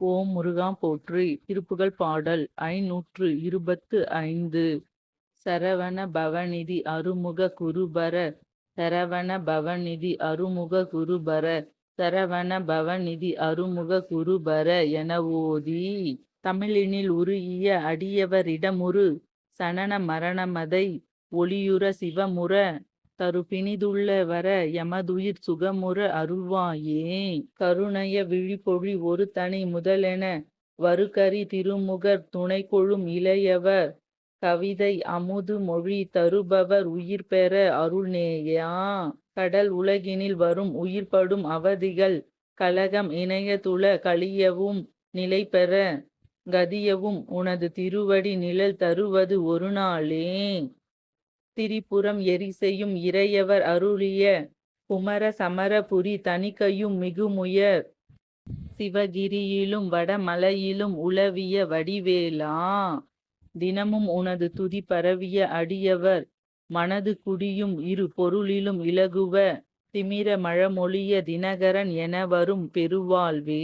ஓம் முருகா போற்றி திருப்புகழ் பாடல் ஐநூற்று இருபத்து ஐந்து. சரவண பவநிதி அருமுக குருபர சரவண பவநிதி அருமுக குருபர சரவண பவநிதி அருமுக குருபர என ஓதி. தமிழினில் உருகிய அடியவரிடமுரு சனன மரணமதை ஒளியுற சிவமுற தருபிணிதுள்ள வர எமதுயிர் சுகமுற அருள்வாயே. கருணைய விழிப்பொழி ஒரு தனி முதலென வருகரி திருமுகர் துணை கொழும் இளையவர். கவிதை அமுது மொழி தருபவர் உயிர் பெற அருள்நேயா. கடல் உலகினில் வரும் உயிர்படும் அவதிகள் கலகம் இணையதுல கழியவும் நிலை பெற கதியவும் உனது திருவடி நிழல் தருவது ஒரு நாளே. திரிபுரம் எரிசெய்யும் இறையவர் அருளிய குமர சமரபுரி தணிக்கையும் மிகுமுயர் சிவகிரியிலும் வடமலையிலும் உலவிய வடிவேலா. தினமும் உனது துதி பரவிய அடியவர் மனது குடியும் இரு பொருளிலும் இலகுவ திமிர மழமொழிய தினகரன் என வரும் பெருவாழ்வே.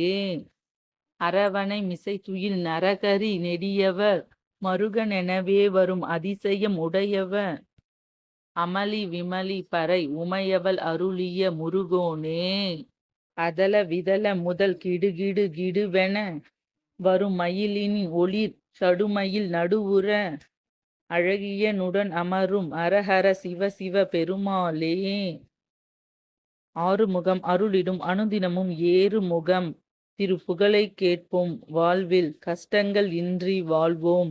அரவணை மிசை துயில் நரகரி நெடியவர் மருகன் எனவே வரும் அதிசயம் உடையவர் அமளி விமலி பறை உமையவள் அருளிய முருகோனே. அதல விதல முதல் கிடுகிடு கிடுவென வரும் மயிலின் ஒளிர் சடுமயில் நடுவுற அழகியனுடன் அமரும் அரஹர சிவ சிவ பெருமாளே. ஆறுமுகம் அருளிடும் அனுதினமும் ஏறு முகம் புகழை கேட்போம் வாழ்வில் கஷ்டங்கள் இன்றி வாழ்வோம்.